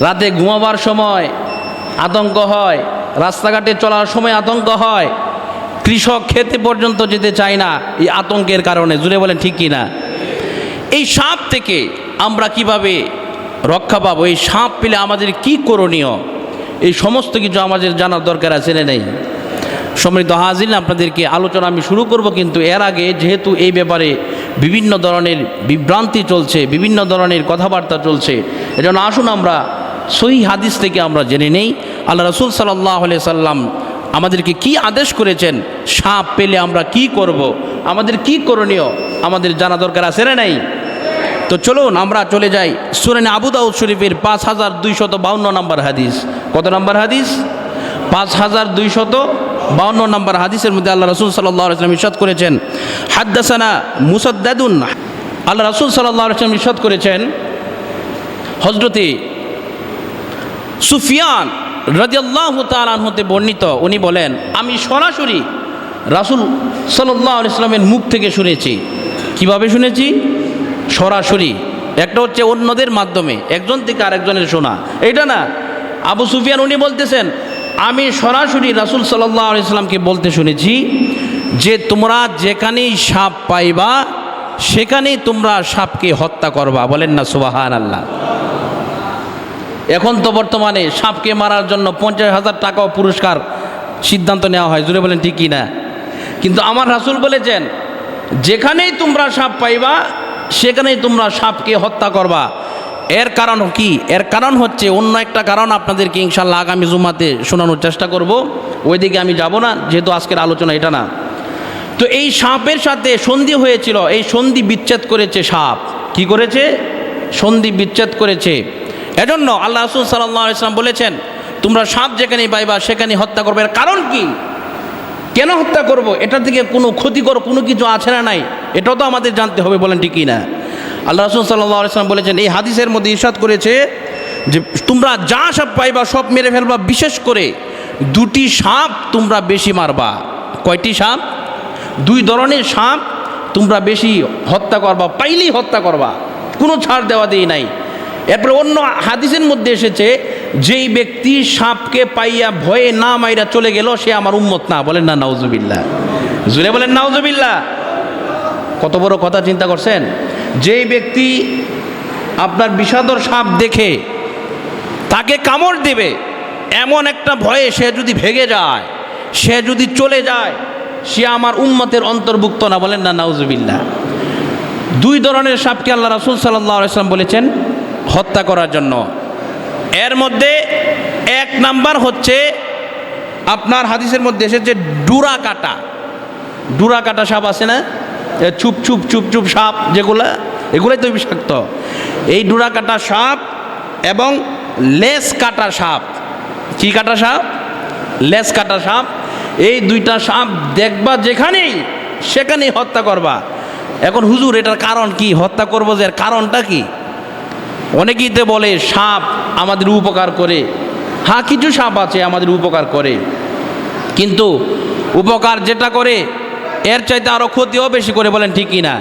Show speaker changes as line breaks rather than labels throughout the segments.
রাতে ঘুমাবার সময় আতঙ্ক হয়, রাস্তাঘাটে চলার সময় আতঙ্ক হয়, কৃষক খেতে পর্যন্ত যেতে চায় না এই আতঙ্কের কারণে জুড়ে বলেন ঠিক না? এই সাপ থেকে আমরা কীভাবে রক্ষা পাবো? এই সাপ পেলে আমাদের কি করণীয়? এই সমস্ত কিছু আমাদের জানার দরকার আছে না নেই? সমৃদ্ধ হাজির আপনাদেরকে আলোচনা আমি শুরু করব, কিন্তু এর আগে যেহেতু এই ব্যাপারে বিভিন্ন ধরনের বিভ্রান্তি চলছে, বিভিন্ন ধরনের কথাবার্তা চলছে, এজন্য আসুন আমরা সহি হাদিস থেকে আমরা জেনে নেই। আল্লাহ রসুল সাল্লাহ সাল্লাম আমাদেরকে কি আদেশ করেছেন? সাপ পেলে আমরা কি করব। আমাদের কি করণীয়? আমাদের জানা দরকার আছে না নাই? তো চলুন, আমরা চলে যাই সুরেন আবু দাউদ শরীফের পাঁচ হাজার দুইশত বাউন্ন নম্বর হাদিস। কত নম্বর হাদিস? পাঁচ হাজার দুইশত বাউন্ন নম্বর হাদিসের মধ্যে আল্লাহ রসুল সাল্লাহ ইসলাম ইসাদ করেছেন, হাদ্দাসানা মুসাদ্দাদুন। আল্লাহ রসুল সাল্লাহ ইসলাম ইসাদ করেছেন হজরতে সুফিয়ান রাজিয়াল্লাহ তালান হতে বর্ণিত, উনি বলেন, আমি সরাসরি রাসুল সাল্লাহ ইসলামের মুখ থেকে শুনেছি। কীভাবে শুনেছি? সরাসরি। একটা হচ্ছে অন্যদের মাধ্যমে, একজন থেকে আরেকজনের শোনা। এটা না, আবু সুফিয়ান উনি বলতেছেন, আমি সরাসরি রাসুল সাল্লাহ ইসলামকে বলতে শুনেছি যে, তোমরা যেখানেই সাপ পাইবা, সেখানেই তোমরা সাপকে হত্যা করবা। বলেন না সুবাহান আল্লাহ এখন তো বর্তমানে সাপকে মারার জন্য পঞ্চাশ হাজার টাকাও পুরস্কার সিদ্ধান্ত নেওয়া হয়। জুড়ে বলেন, ঠিকই না? কিন্তু আমার রাসুল বলেছেন, যেখানেই তোমরা সাপ পাইবা, সেখানেই তোমরা সাপকে হত্যা করবা। এর কারণ কি? এর কারণ হচ্ছে অন্য একটা কারণ আপনাদেরকে ইনশাল্লাহ আগামী জুমাতে শোনানোর চেষ্টা করব। ওইদিকে আমি যাব না, যেহেতু আজকের আলোচনা এটা না। তো এই সাপের সাথে সন্ধি হয়েছিল, এই সন্ধি বিচ্ছেদ করেছে সাপ। কি করেছে? সন্ধি বিচ্ছেদ করেছে। এজন্য আল্লাহ রসুল সাল্লাহ ইসলাম বলেছেন, তোমরা সাপ যেখানে পাইবা, সেখানে হত্যা করবে। এর কারণ কি? কেন হত্যা করব? এটা থেকে কোনো ক্ষতিকর কোনো কিছু আছে না নাই? এটাও তো আমাদের জানতে হবে, বলেন ঠিকই না আল্লাহ রসুল সাল্লাহ ইসলাম বলেছেন, এই হাদিসের মধ্যে ইরশাদ করেছে যে, তোমরা যা সব পাইবা, সব মেরে ফেলবা। বিশেষ করে দুটি সাপ তোমরা বেশি মারবা। কয়টি সাপ? দুই ধরনের সাপ তোমরা বেশি হত্যা করবা, পাইলেই হত্যা করবা। কোনো ছাড় দেওয়া দিয়ে নাই। এরপরে অন্য হাদিসের মধ্যে এসেছে, যেই ব্যক্তি সাপকে পাইয়া ভয়ে না মাইরা চলে গেল, সে আমার উম্মত না। বলেন না নাউজুবিল্লা জুড়ে বলেন নাউজুবিল্লা কত বড় কথা চিন্তা করছেন? যেই ব্যক্তি আপনার বিষাদর সাপ দেখে, তাকে কামড় দেবে, এমন একটা ভয়ে সে যদি ভেগে যায়, সে যদি চলে যায়, সে আমার উম্মতের অন্তর্ভুক্ত না। বলেন না নাউজুবিল্লা দুই ধরনের সাপকে আল্লাহ রাসুল সাল্লাহ আসলাম বলেছেন হত্যা করার জন্য। এর মধ্যে এক নাম্বার হচ্ছে আপনার হাদিসের মধ্যে এসেছে ডুরা কাটা। ডুরা কাটা সাপ আছে না? চুপ চুপ চুপ চুপ সাপ যেগুলা, এগুলোই তো বিষাক্ত। এই ডুরা কাটা সাপ এবং লেস কাটা সাপ। কি কাটা সাপ? লেস কাটা সাপ। এই দুইটা সাপ দেখবা যেখানেই, সেখানেই হত্যা করবা। এখন হুজুর, এটার কারণ কি? হত্যা করব যে এর কারণটা কি? অনেকেই তো বলে, সাপ আমাদের উপকার করে। হ্যাঁ কিছু সাপ আছে আমাদের উপকার করে। কিন্তু উপকার যেটা করে, এর চাইতে আরও ক্ষতিও বেশি করে বলেন ঠিকই না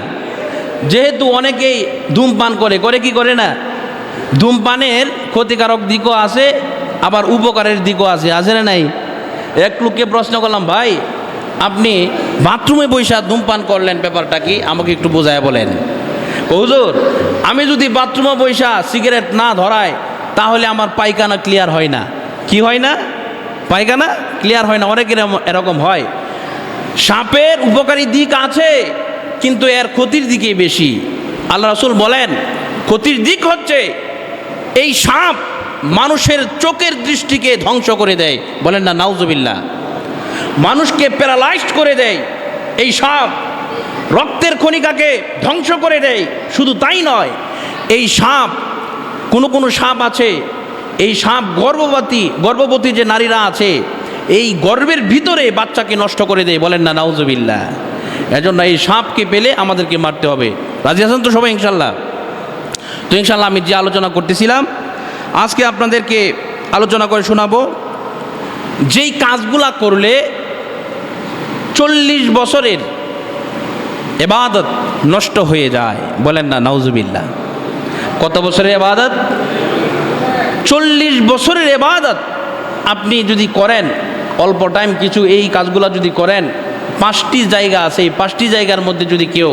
যেহেতু অনেকেই ধূমপান করে করে কি করে না? ধূমপানের ক্ষতিকারক দিকও আছে, আবার উপকারের দিকও আছে আছে না নাই? এক লোককে প্রশ্ন করলাম, ভাই, আপনি বাথরুমে বৈশা ধূমপান করলেন, ব্যাপারটা কি? আমাকে একটু বোঝায় বলেন। হুজুর, আমি যদি বাথরুমে বৈশা সিগারেট না ধরাই, তাহলে আমার পায়খানা ক্লিয়ার হয় না। কি হয় না? পায়খানা ক্লিয়ার হয় না, অনেকের এরকম হয়। সাপের উপকারী দিক আছে, কিন্তু এর ক্ষতির দিকেই বেশি। আল্লাহ রসুল বলেন, ক্ষতির দিক হচ্ছে, এই সাপ মানুষের চোখের দৃষ্টিকে ধ্বংস করে দেয়। বলেন না নাউজুবিল্লা মানুষকে প্যারালাইজড করে দেয়। এই সাপ রক্তের খনিকাকে ধ্বংস করে দেয়। শুধু তাই নয়, এই সাপ, কোনো কোনো সাপ আছে, এই সাপ গর্ভবতী গর্ভবতী যে নারীরা আছে, এই গর্ভের ভিতরে বাচ্চাকে নষ্ট করে দেয়। বলেন না নাউজুবিল্লা এজন্য এই সাপকে পেলে আমাদেরকে মারতে হবে। রাজি আছেন তো সবাই ইনশাল্লাহ তো ইনশাল্লাহ আমি যে আলোচনা করতেছিলাম, আজকে আপনাদেরকে আলোচনা করে শোনাবো, যেই কাজগুলা করলে চল্লিশ বছরের এবাদত নষ্ট হয়ে যায়। বলেন না নাউজুবিল্লা কত বছরের এবাদত? চল্লিশ বছরের এবাদত আপনি যদি করেন, অল্প টাইম কিছু এই কাজগুলো যদি করেন, পাঁচটি জায়গা আছে, এই পাঁচটি জায়গার মধ্যে যদি কেউ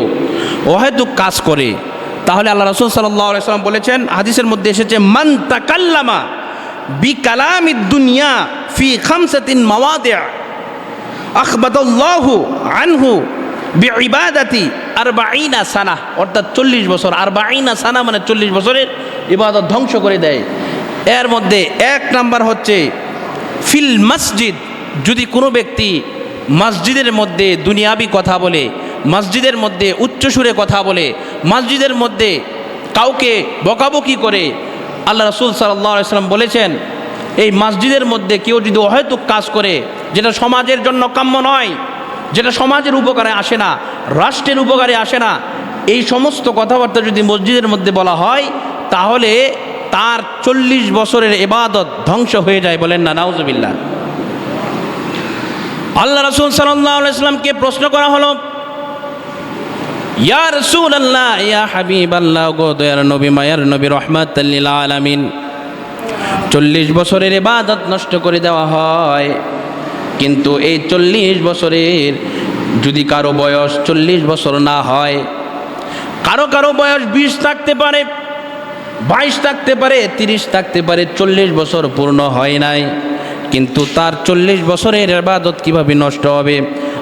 অহেতুক কাজ করে, তাহলে আল্লাহ রসুল সাল্লাম বলেছেন, হাদিসের মধ্যে এসেছে, মান তাকাল্লামা বি কালামি দুনিয়া ফি খামসাতিন মাওয়াদিয়া আখবাদাল্লাহু আনহু বিইবাদাতি আরবাঈনা সানা, অর্থাৎ চল্লিশ বছর। আরবাঈনা সানা মানে চল্লিশ বছরের ইবাদত ধ্বংস করে দেয়। এর মধ্যে এক নাম্বার হচ্ছে ফিল মসজিদ। যদি কোনো ব্যক্তি মসজিদের মধ্যে দুনিয়াবি কথা বলে, মসজিদের মধ্যে উচ্চসুরে কথা বলে, মসজিদের মধ্যে কাউকে বকাবকি করে, আল্লাহ রসুল সাল্লাম বলেছেন, এই মসজিদের মধ্যে কেউ যদি অহেতুক কাজ করে, যেটা সমাজের জন্য কাম্য নয় যেটা সমাজের উপকারে আসে না, রাষ্ট্রের উপকারে আসে না, এই সমস্ত কথাবার্তা যদি মসজিদের মধ্যে বলা হয়, তাহলে তার চল্লিশ বছরের এবাদত ধ্বংস হয়ে যায় বলেন না নাউজবিল্লা আল্লাহ রসুল সাল্লামকে প্রশ্ন করা হলো, ইয়া রসুল আল্লাহ ইয়া হাবিব আল্লাহ গো দয়ার নবী, মায়ার নবী রহমাত আলামিন, চল্লিশ বছরের এবাদত নষ্ট করে দেওয়া হয়। কিন্তু এই চল্লিশ বছরের যদি কারও বয়স চল্লিশ বছর না হয়, কারও কারও বয়স বিশ থাকতে পারে, বাইশ থাকতে পারে, তিরিশ থাকতে পারে, চল্লিশ বছর পূর্ণ হয় নাই। কিন্তু তার চল্লিশ বছরের এবাদত কীভাবে নষ্ট হবে?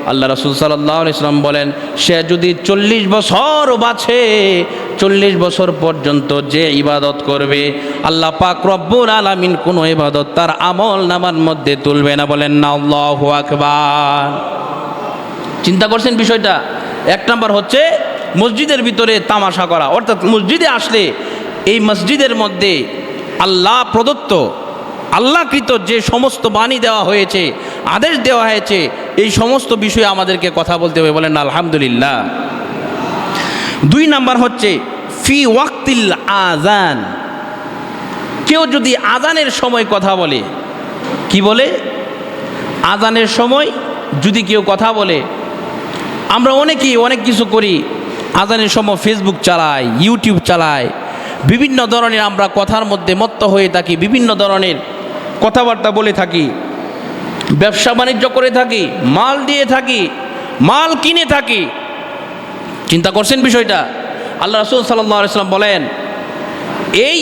আল্লাহ রসুল সাল্লাহ ইসলাম বলেন, সে যদি চল্লিশ বছর বাছে চল্লিশ বছর পর্যন্ত যে ইবাদত করবে, আল্লাহ পাক রব্বুর আলামিন কোনো ইবাদত তার আমল নামার মধ্যে তুলবে না। বলেন না, আল্লাহ আকবার। চিন্তা করছেন বিষয়টা? এক নম্বর হচ্ছে মসজিদের ভিতরে তামাশা করা। অর্থাৎ মসজিদে আসলে এই মসজিদের মধ্যে আল্লাহ প্রদত্ত, আল্লাহকৃত যে সমস্ত বাণী দেওয়া হয়েছে, আদেশ দেওয়া হয়েছে, এই সমস্ত বিষয়ে আমাদেরকে কথা বলতে হবে। বলেন আলহামদুলিল্লাহ। দুই নাম্বার হচ্ছে ফি ওয়াক্তিল আজান কেউ যদি আজানের সময় কথা বলে, কি বলে? আজানের সময় যদি কেউ কথা বলে, আমরা অনেকেই অনেক কিছু করি আজানের সময় ফেসবুক চালাই ইউটিউব চালাই, বিভিন্ন ধরনের আমরা কথার মধ্যে মত্ত হয়ে থাকি, বিভিন্ন ধরনের কথাবার্তা বলে থাকি, ব্যবসা বাণিজ্য করে থাকি, মাল দিয়ে থাকি, মাল কিনে থাকি। চিন্তা করছেন বিষয়টা? আল্লাহ রসুল সাল্লাম বলেন, এই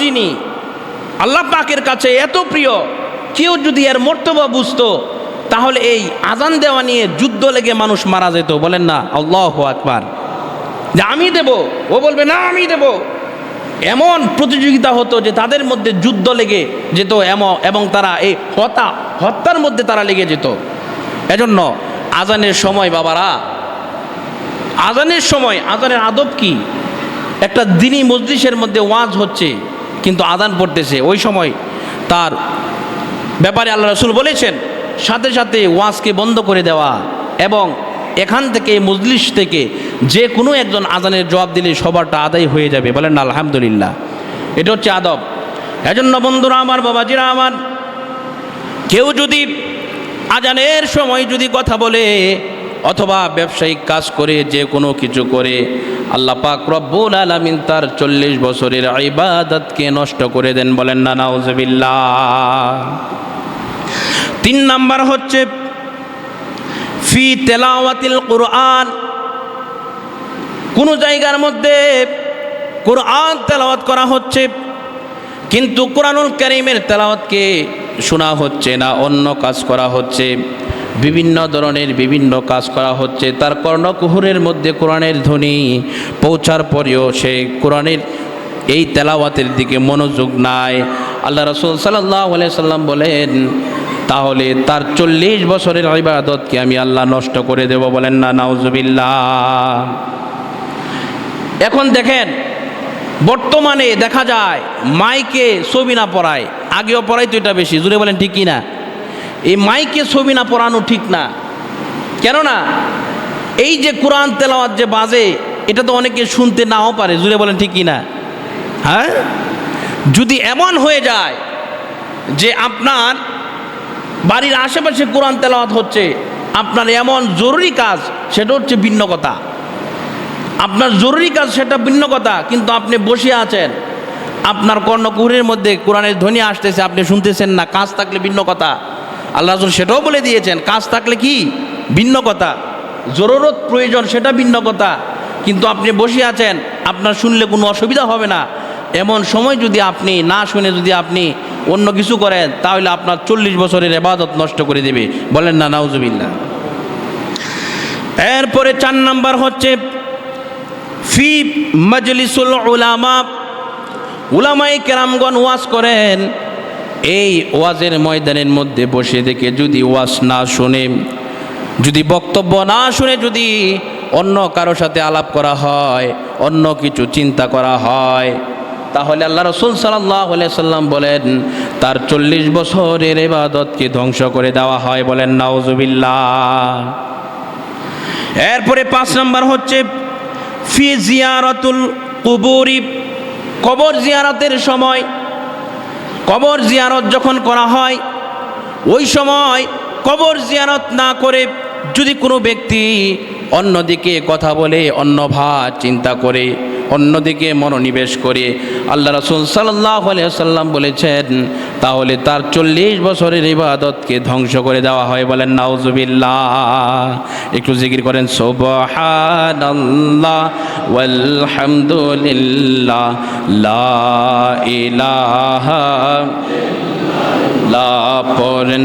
যিনি আল্লাহ পাকের কাছে এত প্রিয়, কেউ যদি এর মর্তবা বুঝতো, তাহলে এই আজান দেওয়া নিয়ে যুদ্ধ লেগে মানুষ মারা যেত। বলেন না, আল্লাহ আকবার। যে আমি দেব, ও বলবে, না, আমি দেব। এমন প্রতিযোগিতা হতো যে তাদের মধ্যে যুদ্ধ লেগে যেত, এমন, এবং তারা এই হত্যা হত্যার মধ্যে তারা লেগে যেত। এজন্য আজানের সময়, বাবারা আজানের সময়, আজানের আদব কি? একটা দিনই মজলিসের মধ্যে ওয়াজ হচ্ছে, কিন্তু আদান পড়তেছে। ওই সময় তার ব্যাপারে আল্লাহ রসুল বলেছেন, সাথে সাথে ওয়াজকে বন্ধ করে দেওয়া এবং এখান থেকে, মজলিস থেকে যে কোনো একজন আজানের জবাব দিলে সবারটা আদায় হয়ে যাবে। বলেন আলহামদুলিল্লাহ। এটা হচ্ছে আদব। এজন্য বন্ধুরা আমার, বাবাজিরা আমার, কেউ যদি আজানের সময় যদি কথা বলে অথবা ব্যবসায়িক কাজ করে, যে কোনো কিছু করে, আল্লাহ পাক রব্বুল আলামিন তার চল্লিশ বছরের ইবাদতকে নষ্ট করে দেন বলেন না, নাউজবিল্লাহ। তিন নাম্বার হচ্ছে, ফি তেলাওয়াতিল কোরআন। কোনো জায়গার মধ্যে কোরআন তেলাওয়াত করা হচ্ছে, কিন্তু কোরআনুল করিমের তেলাওয়াতকে শোনা হচ্ছে না, অন্য কাজ করা হচ্ছে। বিভিন্ন ধরনের বিভিন্ন কাজ করা হচ্ছে। তার কর্ণকুহুরের মধ্যে কোরআনের ধ্বনি পৌঁছার পরেও সে কোরআনের এই তেলাওয়াতের দিকে মনোযোগ নাই। আল্লাহ রসুল সাল্লাহ সাল্লাম বলেন, তাহলে তার চল্লিশ বছরের ইবাদতকে আমি আল্লাহ নষ্ট করে দেব বলেন না, নাউজুবিল্লাহ। এখন দেখেন, বর্তমানে দেখা যায়, মাইকে ছবি না পড়ায়, আগেও পড়াই তো এটা বেশি জুড়ে বলেন ঠিক কি না এই মাইকে ছবি না, পড়ানো ঠিক না। কেননা, এই যে কোরআন তেলাওয়াত যে বাজে, এটা তো অনেকে শুনতে নাও পারে জুড়ে বলেন ঠিক না হ্যাঁ? যদি এমন হয়ে যায় যে আপনার বাড়ির আশেপাশে কোরআন তেলাওয়াত হচ্ছে, আপনার এমন জরুরি কাজ, সেটা হচ্ছে ভিন্ন কথা। আপনার জরুরি কাজ, সেটা ভিন্ন কথা, কিন্তু আপনি বসে আছেন, আপনার কর্ণকুহুরের মধ্যে কোরআনের ধ্বনি আসতেছে, আপনি শুনতেছেন না, কাজ থাকলে ভিন্ন কথা। আল্লাহ রসুল সেটাও বলে দিয়েছেন, কাজ থাকলে কি? ভিন্ন কথা। জরুরত প্রয়োজন, সেটা ভিন্ন কথা। কিন্তু আপনি বসে আছেন, আপনার শুনলে কোনো অসুবিধা হবে না। এমন সময় যদি আপনি না শুনে যদি আপনি অন্য কিছু করেন, তাহলে আপনার চল্লিশ বছরের এবাদত নষ্ট করে দেবে। বলেন না নাউজুবিল্লা এরপরে চার নাম্বার হচ্ছে, ফি মজলিসুল উলামা। উলামাই কেরামগণ ওয়াজ করেন এই ওয়াজের ময়দানের মধ্যে বসে থেকে যদি ওয়াজ না শুনে, যদি বক্তব্য না শুনে যদি অন্য কারোর সাথে আলাপ করা হয়, অন্য কিছু চিন্তা করা হয়, তাহলে আল্লাহ রসুল সাল্লাম বলেন, তার চল্লিশ বছরের এবাদতকে ধ্বংস করে দেওয়া হয় বলেন নাওজুবিল্লাহ এরপরে পাঁচ নাম্বার হচ্ছে, ফি জিয়ারতুল কুবুরি, কবর জিয়ারতের সময় কবর জিয়ারত যখন করা হয় ওই সময় কবর জিয়ারত না করে যদি কোনো ব্যক্তি অন্যদিকে কথা বলে অন্য ভাব চিন্তা করে, অন্যদিকে মনোনিবেশ করে। আল্লাহ রসুল সাল্লাহ সাল্লাম বলেছেন, তাহলে তার চল্লিশ বছরের ইবাদতকে ধ্বংস করে দেওয়া হয় বলেন, নাউজুবিল্লাহ। একটু জিকির করেন, সোবহানাল্লাহ ওয়ালহামদুলিল্লাহ, লা ইলাহা লা পড়েন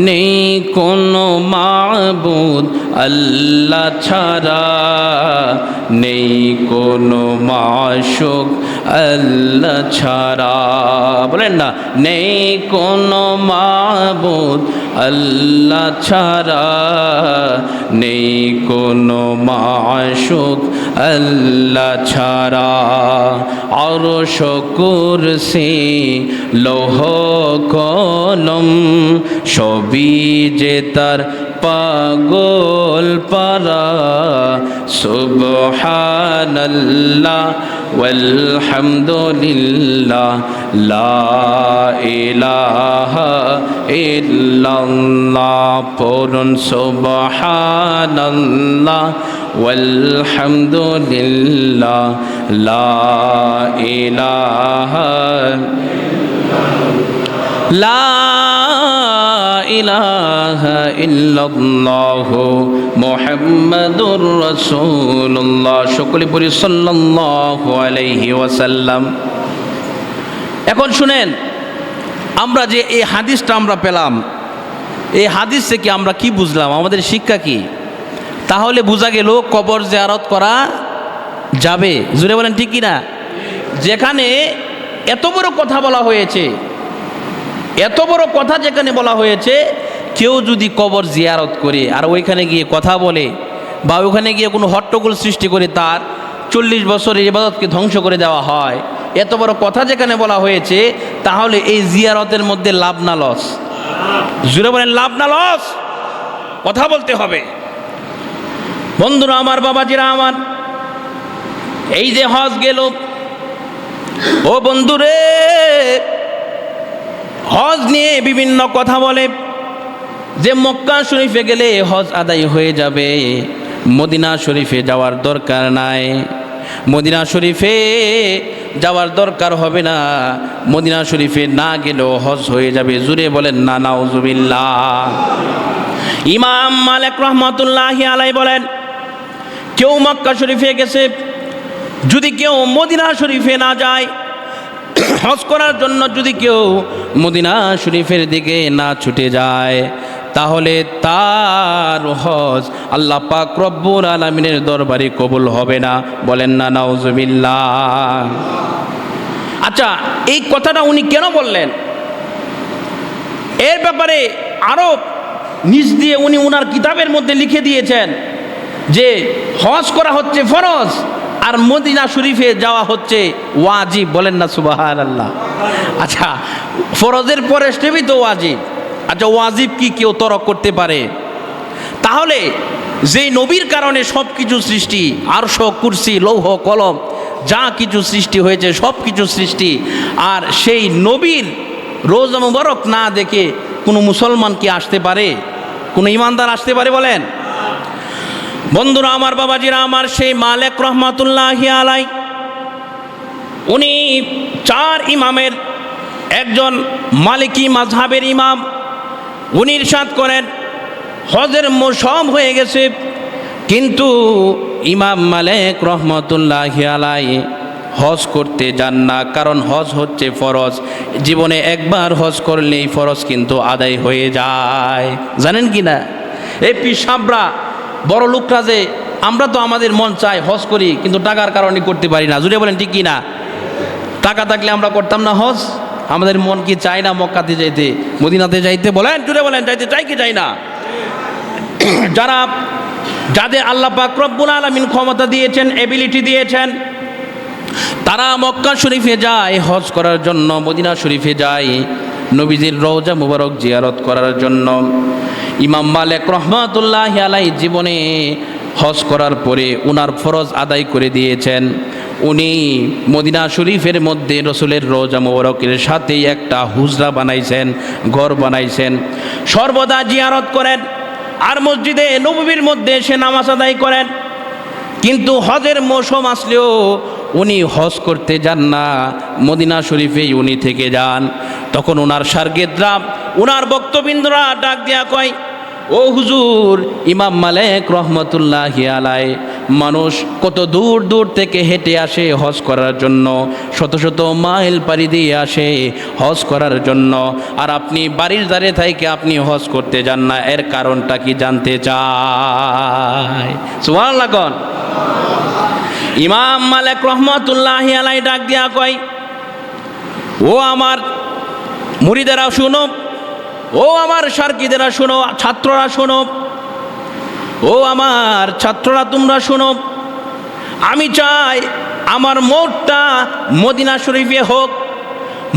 নেই কোনো মাবুদ আল্লাহ ছাড়া নেই কোনো মাশুক আল্লাহ ছাড়া। বলেন না, নেই কোনো মাবুদ আল্লাহ ছাড়া। নেই কোনো মাশুক আল্লাহ ছাড়া। আর শকুর সে লৌহ কলম, সবই যে তার পাগল পারা সুবহানাল্লাহ ilaha illallah পড়ুন সুবহানাল্লাহ walhamdulillah la ilaha লা ইলাহা ইল্লাল্লাহ মুহাম্মাদুর রাসূলুল্লাহ। সকলে সাল্লাল্লাহু আলাইহি ওয়াসাল্লাম। এখন শুনেন, আমরা যে এই হাদিসটা আমরা পেলাম, এই হাদিস থেকে আমরা কি বুঝলাম? আমাদের শিক্ষা কি? তাহলে বোঝা গেল কবর জিয়ারত করা যাবে। জুড়ে বলেন ঠিক কি না যেখানে এত বড় কথা বলা হয়েছে এত বড় কথা যেখানে বলা হয়েছে, কেউ যদি কবর জিয়ারত করে, আর ওইখানে গিয়ে কথা বলে, বা ওইখানে গিয়ে কোনো হট্টগোল সৃষ্টি করে তার চল্লিশ বছরের ইবাদতকে ধ্বংস করে দেওয়া হয়, এত বড় কথা যেখানে বলা হয়েছে, তাহলে এই জিয়ারতের মধ্যে লাভ না লস। জুড়ে বলেন, লাভ না লস। কথা বলতে হবে। বন্ধুরা আমার, বাবাজিরা আমার, এই যে হজ গেল, ও বন্ধুরে হজ নিয়ে বিভিন্ন কথা বলে, যে মক্কা শরীফে গেলে হজ আদায় হয়ে যাবে। মদিনা শরীফে যাওয়ার দরকার নাই। মদিনা শরীফে যাওয়ার দরকার হবে না। মদিনা শরীফে না গেলেও হজ হয়ে যাবে। জুড়ে বলেন, না, নাউজুবিল্লাহ। ইমাম মালিক রহমতুল্লাহ আলাই বলেন, কেউ মক্কা শরীফে গেছে, যদি কেউ মদিনা শরীফে না যায় হজ করার জন্য যদি কেউ মদিনা শরীফের দিকে না ছুটে যায়, তাহলে তার হজ আল্লাহ পাক রব্বুর আলমিনের দরবারে কবুল হবে না। বলেন না, নাউজুবিল্লাহ। আচ্ছা এই কথাটা উনি কেন বললেন? এর ব্যাপারে আরও নিজ দিয়ে উনি উনার কিতাবের মধ্যে লিখে দিয়েছেন যে হজ করা হচ্ছে ফরজ। আর মদিনা শরীফে যাওয়া হচ্ছে ওয়াজিব, বলেন না সুবাহান আল্লাহ আচ্ছা ফরজের পরে স্টেপই তো ওয়াজিব। আচ্ছা ওয়াজিব কি কেউ তরক করতে পারে? তাহলে যেই নবীর কারণে সব কিছু সৃষ্টি, আরশ, কুরসি, লৌহ, কলম, যা কিছু সৃষ্টি হয়েছে সব কিছু সৃষ্টি, আর সেই নবীর রোজা মুবারক না দেখে কোনো মুসলমান কি আসতে পারে? কোনো ইমানদার আসতে পারে বলেন? বন্ধুরা, আমার বাবাজিরা, আমার সেই মালেক রহমাতুল্লাহ আলাই উনি চার ইমামের একজন মালিকি মাঝহাবের ইমাম। উনি ইরশাদ করেন, হজের মৌসম হয়ে গেছে, কিন্তু ইমাম মালেক রহমতুল্লাহ আলাই হজ করতে যান না, কারণ হজ হচ্ছে ফরজ। জীবনে একবার হজ করলেই ফরজ কিন্তু আদায় হয়ে যায়। জানেন কি না? এই পিসাবরা বড় লোকরা যে, আমরা তো আমাদের মন চাই হজ করি, কিন্তু টাকার কারণে করতে পারি না। জুড়ে বলেন, ঠিক কি না? টাকা থাকলে আমরা করতাম না হজ? আমাদের মন কি চায় না মক্কাতে যাইতে, মদিনাতে যাইতে? বলেন জুড়ে বলেন, যাইতে চাই কি চাই না? যারা, যাদের আল্লাহ পাক রব্বুল আলমিন ক্ষমতা দিয়েছেন এবিলিটি দিয়েছেন, তারা মক্কা শরীফে যায় হজ করার জন্য, মদিনা শরীফে যায়, নবীজির রওজা মুবারক জিয়ারত করার জন্য। ইমাম মালেক রহমাতুল্লাহ আলাই জীবনে হজ করার পরে উনার ফরজ আদায় করে দিয়েছেন। উনি মদিনা শরীফের মধ্যে রসুলের রোজা মোবারকের সাথেই একটা হুজরা বানাইছেন, ঘর বানাইছেন। সর্বদা জিয়ারত করেন, আর মসজিদে নবীর মধ্যে সে নামাজ আদায় করেন। কিন্তু হজের মৌসুম আসলেও উনি হজ করতে যান না, মদিনা শরীফেই উনি থেকে যান। তখন ওনার সার্গেদরা ওনার বক্তবিন্দরা ডাক দেয়া কয়, ও হুজুর, ইমাম মালেক রহমতুল্লাহ আলাই মানুষ কত দূর দূর থেকে হেঁটে আসে হজ করার জন্য, শত শত মাইল পাড়ি দিয়ে আসে হজ করার জন্য, আর আপনি বাড়ির দ্বারে থেকে আপনি হজ করতে যান না, এর কারণটা কি জানতে চায়? লাগন ইমাম মালেক রহমতুল্লাহ আলাই ডাক দিয়া কয়, ও আমার মুড়িদেরা শুনো। ও আমার সার্কিদেরা শোনো, ছাত্ররা শোনো। ও আমার ছাত্ররা, তোমরা শোনো। আমি চাই আমার মোটটা মদিনা শরীফে হোক,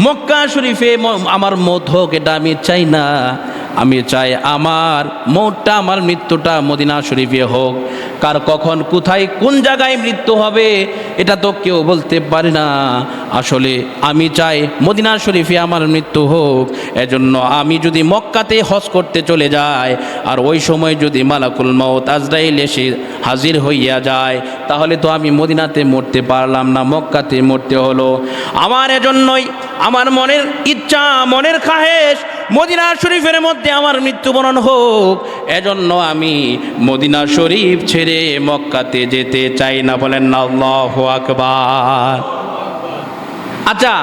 মক্কা শরীফে আমার মত হোক, এটা আমি চাই না। আমি চাই আমার মোটটা আমার মৃত্যুটা মদিনা শরীফে হোক। কার কখন, কোথায়, কোন জায়গায় মৃত্যু হবে, এটা তো কেউ বলতে পারে না। আসলে আমি চাই মদিনা শরীফে আমার মৃত্যু হোক, এজন্য আমি যদি মক্কাতে হজ করতে চলে যাই, আর ওই সময় যদি মালাকুল মত আজরাইল এসে হাজির হইয়া যায়, তাহলে তো আমি মদিনাতে মরতে পারলাম না, মক্কাতে মরতে হলো। আমার এজন্যই আমার মনের ইচ্ছা, মনের খাহেশ মদিনা শরীফের মধ্যে আমার মৃত্যুবরণ হোক। এজন্য আমি মদিনা শরীফ ছেড়ে মক্কাতে যেতে চাই না বলেন না আল্লাহ আকবার। আচ্ছা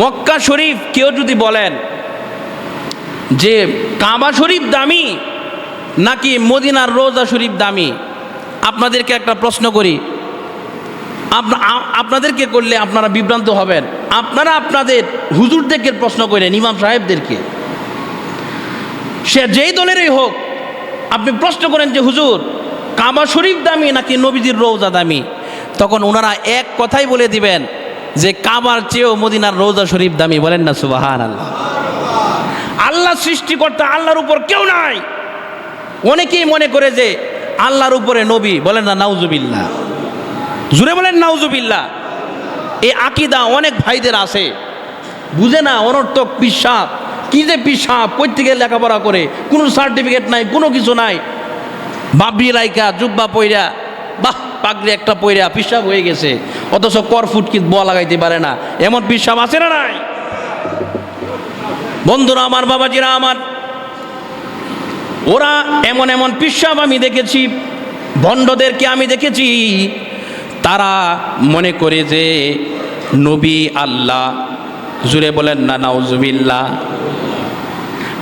মক্কা শরীফ কেউ যদি বলেন যে কাবা শরীফ দামি নাকি মদিনার রোজা শরীফ দামি, আপনাদেরকে একটা প্রশ্ন করি। আপনাদেরকে করলে আপনারা বিভ্রান্ত হবেন। আপনারা আপনাদের হুজুরদেরকে প্রশ্ন করেন, ইমাম সাহেবদেরকে। সে যেই দলেরই হোক, আপনি প্রশ্ন করেন যে, হুজুর, কাবা শরীফ দামি নাকি নবীজির রৌজা দামি? তখন ওনারা এক কথাই বলে দিবেন যে, কাবার চেয়েও মদিনার রৌজা শরীফ দামি। বলেন না সুবাহান আল্লাহ আল্লাহ সৃষ্টিকর্তা আল্লাহর উপর কেউ নাই। অনেকেই মনে করে যে, আল্লাহর উপরে নবী। বলেন না, নাউজুবিল্লাহ। জুড়ে বলেন, নাউজুবিল্লাহ। এই আকিদা অনেক ভাইদের আছে। বুঝে না অনর্থক পিসাব। কি যে কই থেকে লেখাপড়া করে, কোনো সার্টিফিকেট নাই, কোনো কিছু নাই। বাবরি রাইকা জুব্বা পইরা, বাহ, পাগড়ি একটা পইরা পিসাব হয়ে গেছে। অথচ কর ফুটকি বোয়া লাগাইতে পারে না। এমন পিসাব আছে না নাই? বন্ধুরা আমার, বাবাজিরা আমার, ওরা এমন এমন পিসাব আমি দেখেছি, ভণ্ডদেরকে আমি দেখেছি। তারা মনে করে যে নবী আল্লাহ। জুড়ে বলেন, না, নাউজুবিল্লাহ।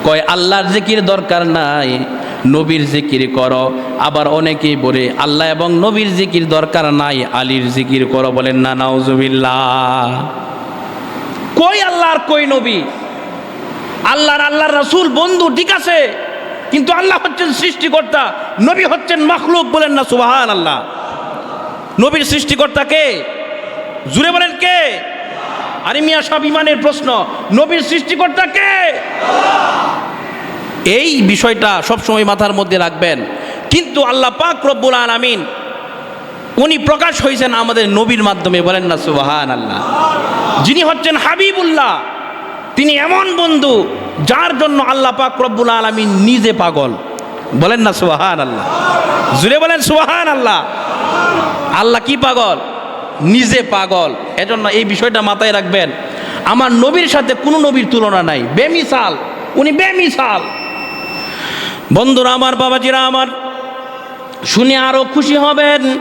কয়, আল্লাহর জিকির দরকার নাই, নবীর জিকির করো। আবার অনেকেই বলে, আল্লাহ এবং নবীর জিকির দরকার নাই, আলীর জিকির করো। বলেন, না, নাউজুবিল্লাহ। কই আল্লাহর কই নবী? আল্লাহর আল্লাহর রাসূল বন্ধু, ঠিক আছে, কিন্তু আল্লাহ হচ্ছেন সৃষ্টিকর্তা, নবী হচ্ছেন মাখলুক বলেন না সুবাহান আল্লাহ নবীর সৃষ্টিকর্তা কে? জুড়ে বলেন কে? আরে মিয়া সব ইমানের প্রশ্ন। নবীর সৃষ্টিকর্তা কে? এই বিষয়টা সবসময় মাথার মধ্যে রাখবেন। কিন্তু আল্লাহ পাক রব্বুল আলামিন, উনি প্রকাশ হয়েছেন আমাদের নবীর মাধ্যমে। বলেন না সুবাহান আল্লাহ যিনি হচ্ছেন হাবিবুল্লাহ, তিনি এমন বন্ধু যার জন্য আল্লাহ পাক রব্বুল আলামিন নিজে পাগল। বলেন না সুবাহান আল্লাহ জুড়ে বলেন সুবাহান আল্লাহ আল্লাহ কি পাগল? নিজে পাগল। এজন্য এই বিষয়টা মাথায় রাখবেন। আমার নবীর সাথে কোনো নবীর তুলনা নাই। বেমিসাল। উনি বেমিসাল। বন্ধুরা আমার, বাবাজিরা আমার, শুনে আরও খুশি হবেন।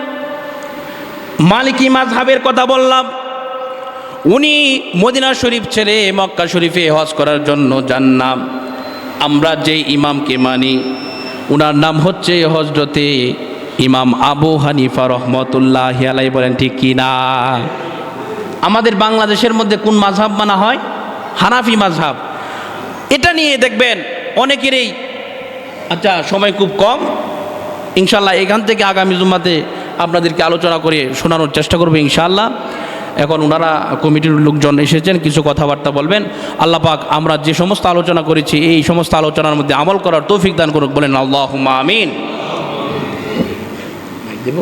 মালিকি মাঝহাবের কথা বললাম। উনি মদিনা শরীফ ছেড়ে মক্কা শরীফে হজ করার জন্য জান্নাম আমরা যে ইমামকে মানি, উনার নাম হচ্ছে হজরতে ইমাম আবু হানিফা রহমতুল্লাহ আলাই বলেন, ঠিক কি না? আমাদের বাংলাদেশের মধ্যে কোন মাঝহাব মানা হয়? হানাফি মাঝহাব এটা নিয়ে দেখবেন অনেকেরই আচ্ছা সময় খুব কম। ইনশাল্লাহ এখান থেকে আগামী জুম্মাতে আপনাদেরকে আলোচনা করে শোনানোর চেষ্টা করব ইনশাআল্লাহ। এখন ওনারা কমিটির লোকজন এসেছেন, কিছু কথাবার্তা বলবেন। আল্লাহ পাক আমরা যে সমস্ত আলোচনা করেছি, এই সমস্ত আলোচনার মধ্যে আমল করার তৌফিক দান করুক, বলেন আল্লাহ আমিন। দেবো